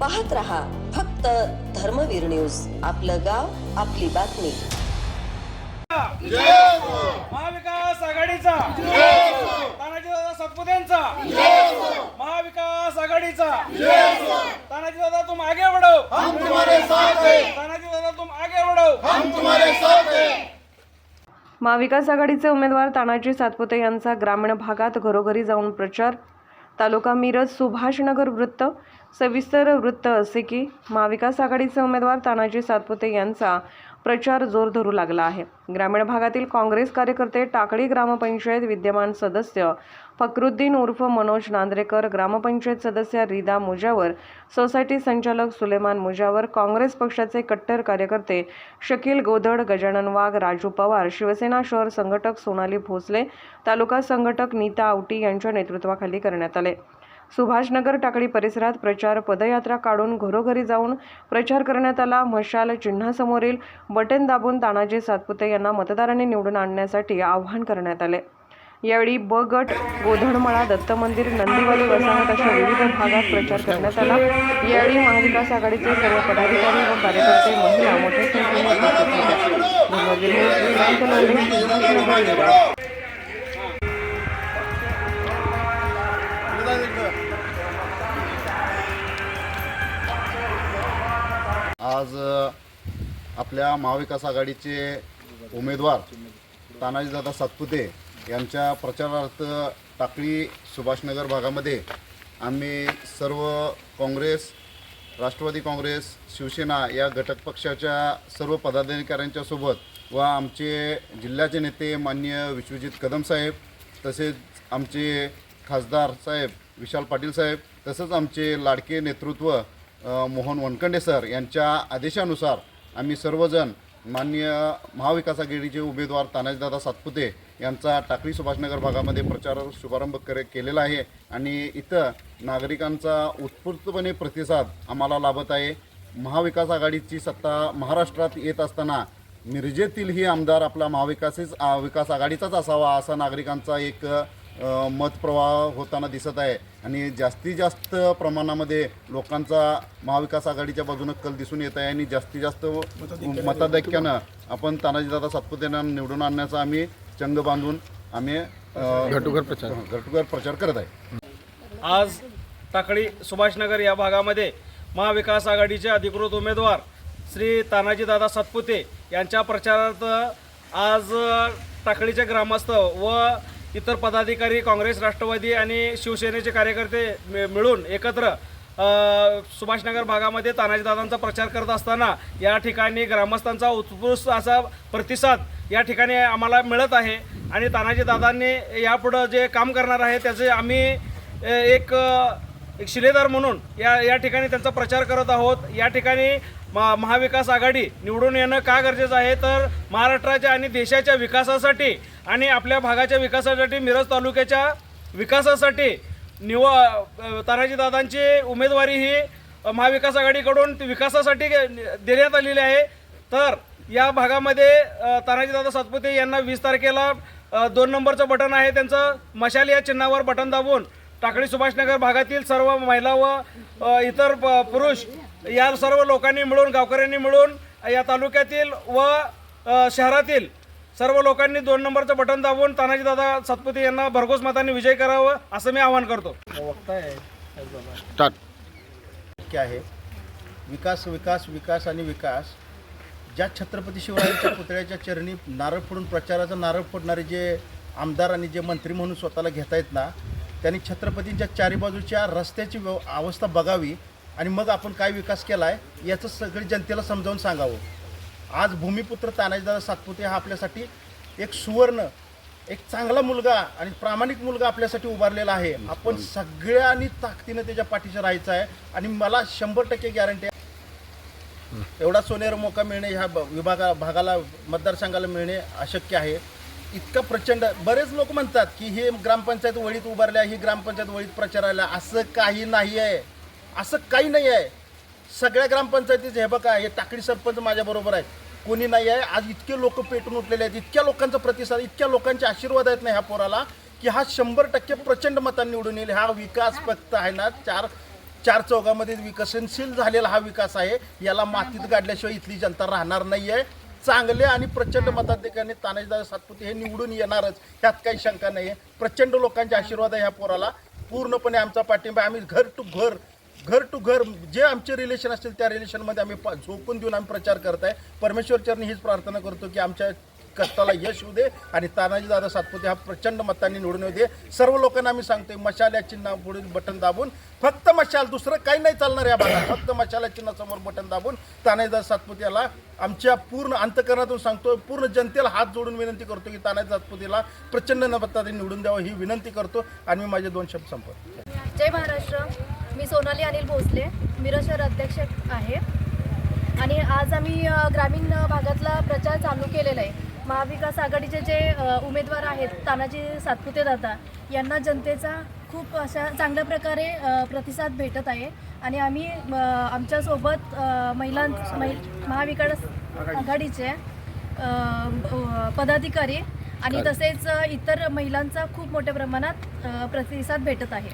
पाहत रहा फक्त धर्मवीर न्यूज. आपलं गाव आपली बातमी. महाविकास आघाडीचा. तानाजीदादा सातपुतेंचा महाविकास आघाडीचा. तानाजीदादा तुम आगे बढ़ो हम तुम्हारे साथ हैं. तानाजीदादा तुम आगे बढ़ो महाविकास आघाडीचे उमेदवार तानाजी सातपुते यांचा ग्रामीण भागात घरोघरी जाऊन प्रचार तालुका मिरज सुभाषनगर वृत्त सविस्तर वृत्त असे की महाविकास आघाडीचे उमेदवार तानाजी सातपुते यांचा प्रचार जोर धरू लागला आहे. ग्रामीण भागातील काँग्रेस कार्यकर्ते टाकळी ग्रामपंचायत विद्यमान सदस्य फकरुद्दीन उर्फ मनोज नांद्रेकर ग्रामपंचायत सदस्य रिदा मुजावर सोसायटी संचालक सुलेमान मुजावर काँग्रेस पक्षाचे कट्टर कार्यकर्ते शकील गोधड गजानन वाघ राजू पवार शिवसेना शहर संघटक सोनाली भोसले तालुका संघटक नीता आवटी यांच्या नेतृत्वाखाली करण्यात आले. सुभाषनगर टाकळी परिसरात प्रचार पदयात्रा काढून घरोघरी जाऊन प्रचार करण्यात आला. मशाल चिन्हासमोरील बटन दाबून तानाजी सातपुते यांना मतदारांनी निवडून आणण्यासाठी आवाहन करण्यात आले. यावेळी ब गट गोधडमळा दत्त मंदिर नंदीवाली वसाहत अशा विविध भागात प्रचार करण्यात आला. यावेळी महाविकास आघाडीचे सर्व पदाधिकारी व कार्यकर्ते महिला मोठ्या संख्येने उपस्थित होत्या. आपल्या महाविकास आघाडीचे उमेदवार तानाजीदादा सातपुते यांच्या प्रचारार्थ टाकळी सुभाषनगर भागामध्ये आम्ही सर्व काँग्रेस राष्ट्रवादी काँग्रेस शिवसेना या घटक पक्षाच्या सर्व पदाधिकाऱ्यांच्या सोबत व आमचे जिल्ह्याचे नेते मान्य विश्वजित कदम साहेब तसेच आमचे खासदार साहेब विशाल पाटील साहेब तसंच आमचे लाडके नेतृत्व मोहन वनकंडे सर यांच्या आदेशानुसार आम्ही सर्वजण माननीय महाविकास आघाडीचे उमेदवार तानाजीदादा सातपुते यांचा टाकळी सुभाषनगर भागामध्ये प्रचार शुभारंभ करे केलेला आहे. आणि इथं नागरिकांचा उत्स्फूर्तपणे प्रतिसाद आम्हाला लाभत आहे. महाविकास आघाडीची सत्ता महाराष्ट्रात येत असताना मिरजेतील ही आमदार आपला महाविकासच विकास आघाडीचाच असावा असा नागरिकांचा एक मतप्रवाह होताना दिसत आहे. आणि जास्तीत जास्त प्रमाणामध्ये लोकांचा महाविकास आघाडीच्या बाजूनं कल दिसून येत आहे आणि जास्तीत जास्त मताधिक्यानं आपण तानाजीदादा सातपुतेंना निवडून आणण्याचा आम्ही चंग बांधून आम्ही घटुकर प्रचार. घटुकर प्रचार करत आहे. आज टाकळी सुभाषनगर या भागामध्ये महाविकास आघाडीचे अधिकृत उमेदवार श्री तानाजीदादा सातपुते यांच्या प्रचारार्थ आज टाकळीचे ग्रामस्थ व इतर पदाधिकारी काँग्रेस राष्ट्रवादी आणि शिवसेनेचे कार्यकर्ते मि- मिळून एकत्र सुभाषनगर भागामध्ये तानाजीदादांचा प्रचार करत असताना या ठिकाणी ग्रामस्थांचा उत्कृष्ट असा प्रतिसाद या ठिकाणी आम्हाला मिळत आहे. आणि तानाजीदादांनी यापुढं जे काम करणार आहे त्याचे आम्ही एक एक शिलेदार म्हणून या या ठिकाणी त्यांचा प्रचार करत आहोत. या ठिकाणी महा महाविकास आघाडी निवडून येणं का गरजेचं आहे? तर महाराष्ट्राच्या आणि देशाच्या विकासासाठी आणि आपल्या भागाच्या विकासासाठी मिरज तालुक्याच्या विकासासाठी निव अ, तानाजीदादांची उमेदवारी ही महाविकास आघाडीकडून विकासासाठी देण्यात आलेली आहे. तर या भागामध्ये तानाजीदादा सातपुते यांना वीस तारखेला दोन नंबरचं बटन आहे. त्यांचं मशाल या चिन्हावर बटन दाबून टाकळी सुभाषनगर भागातील सर्व महिला व इतर प- पुरुष या सर्व लोकांनी मिळून गावकऱ्यांनी मिळून या तालुक्यातील व शहरातील सर्व लोकांनी दोन नंबरचं बटन दाबून तानाजीदादा सातपुते यांना भरघोस मतांनी विजय करावं असं मी आवाहन करतो. शक्य आहे. विकास विकास विकास आणि विकास. ज्या छत्रपती शिवरायांच्या पुतळ्याच्या चरणी नारळ फोडून प्रचाराचा नारळ फोडणारे जे आमदार आणि जे मंत्री म्हणून स्वतःला घेता येत ना त्यांनी छत्रपतींच्या चारी बाजूच्या रस्त्याची व्यव अवस्था बघावी आणि मग आपण काय विकास केला आहे याचं सगळी जनतेला समजावून सांगावं. आज भूमिपुत्र तानाजीदादा सातपुते हा आपल्यासाठी एक सुवर्ण एक चांगला मुलगा आणि प्रामाणिक मुलगा आपल्यासाठी उभारलेला आहे. आपण सगळ्यांनी ताकदीनं त्याच्या पाठीशी राहायचं आहे आणि मला शंभर टक्के गॅरंटी आहे. एवढा सोनेर मोका मिळणे ह्या विभागा भागाला मतदारसंघाला मिळणे अशक्य आहे. इतकं प्रचंड बरेच लोक म्हणतात की हे ग्रामपंचायत वळीत उभारल्या ही ग्रामपंचायत वळीत प्रचाराला असं काही नाही आहे असं काही नाही आहे सगळ्या ग्रामपंचायतीचे हे बघा हे टाकडी सरपंच माझ्याबरोबर आहेत. कोणी नाही आहे. आज इतके लोक पेटून उठलेले आहेत. इतक्या लोकांचा प्रतिसाद इतक्या लोकांचे आशीर्वाद आहेत ना ह्या पोराला की हा शंभर टक्के प्रचंड मतांनी निवडून येईल. हा विकास फक्त आहे ना चार चार चौघामध्ये विकसनशील झालेला हा विकास आहे. याला मातीत गाडल्याशिवाय इथली जनता राहणार नाही आहे चांगले आणि प्रचंड मताधिकाने तानाजीदादा सातपुते हे निवडून येणारच. ह्यात काही शंका नाही आहे प्रचंड लोकांचे आशीर्वाद आहे ह्या पोराला. पूर्णपणे आमचा पाठिंबा आम्ही घर टू घर घर टू घर जे आमचे रिलेशन असतील त्या रिलेशनमध्ये आम्ही पा- झोकून देऊन आम्ही प्रचार करत आहे परमेश्वरचरणी हीच प्रार्थना करतो की आमच्या कष्टाला यश येऊ दे आणि तानाजी दादा सातपुते हा प्रचंड मतांनी निवडून येऊ दे. सर्व लोकांना आम्ही सांगतोय मशाल या चिन्हा पुढे बटन दाबून फक्त मशाल दुसरं काही नाही चालणार या भागात. फक्त मशाल या चिन्हासमोर बटन दाबून तानाजी दादा सातपुते याला आमच्या पूर्ण अंतकरणातून सांगतो पूर्ण जनतेला हात जोडून विनंती करतो की तानाजी सातपुतेला प्रचंड मतांनी निवडून द्यावं ही विनंती करतो. आणि मी माझे दोन शब्द संपवतो. जय महाराष्ट्र. मी सोनाली अनिल भोसले मिरज शहर अध्यक्ष आहे. आणि आज आम्ही ग्रामीण भागातला प्रचार चालू केलेला आहे. महाविकास आघाडीचे जे उमेदवार आहेत तानाजी सातपुते दादा यांना जनतेचा खूप अशा चांगल्या प्रकारे प्रतिसाद भेटत आहे. आणि आम्ही आमच्यासोबत महिलां महि महाविकास आघाडीचे पदाधिकारी आणि तसेच इतर महिलांचा खूप मोठ्या प्रमाणात प्रतिसाद भेटत आहे.